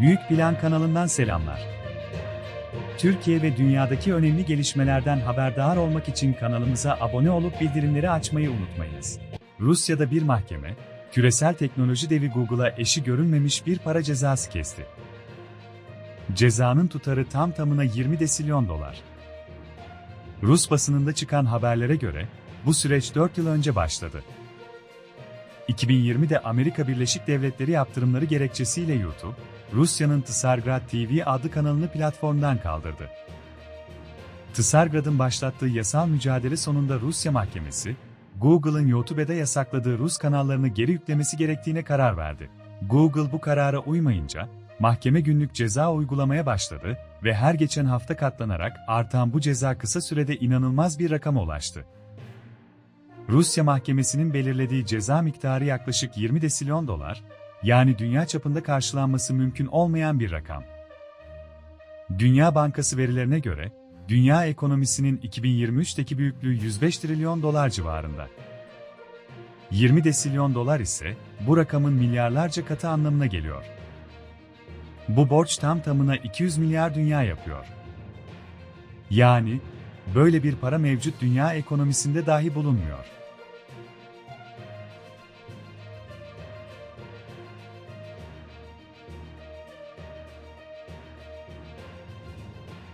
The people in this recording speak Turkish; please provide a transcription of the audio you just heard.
Büyük Plan kanalından selamlar. Türkiye ve dünyadaki önemli gelişmelerden haberdar olmak için kanalımıza abone olup bildirimleri açmayı unutmayınız. Rusya'da bir mahkeme, küresel teknoloji devi Google'a eşi görünmemiş bir para cezası kesti. Cezanın tutarı tam tamına 20 desilyon dolar. Rus basınında çıkan haberlere göre, bu süreç 4 yıl önce başladı. 2020'de Amerika Birleşik Devletleri yaptırımları gerekçesiyle YouTube, Rusya'nın Tsargrad TV adlı kanalını platformdan kaldırdı. Tsargrad'ın başlattığı yasal mücadele sonunda Rusya mahkemesi, Google'ın YouTube'da yasakladığı Rus kanallarını geri yüklemesi gerektiğine karar verdi. Google bu karara uymayınca, mahkeme günlük ceza uygulamaya başladı ve her geçen hafta katlanarak artan bu ceza kısa sürede inanılmaz bir rakama ulaştı. Rusya mahkemesinin belirlediği ceza miktarı yaklaşık 20 desilyon dolar, yani dünya çapında karşılanması mümkün olmayan bir rakam. Dünya Bankası verilerine göre, dünya ekonomisinin 2023'teki büyüklüğü 105 trilyon dolar civarında. 20 desilyon dolar ise bu rakamın milyarlarca katı anlamına geliyor. Bu borç tam tamına 200 milyar dünya yapıyor. Yani böyle bir para mevcut dünya ekonomisinde dahi bulunmuyor.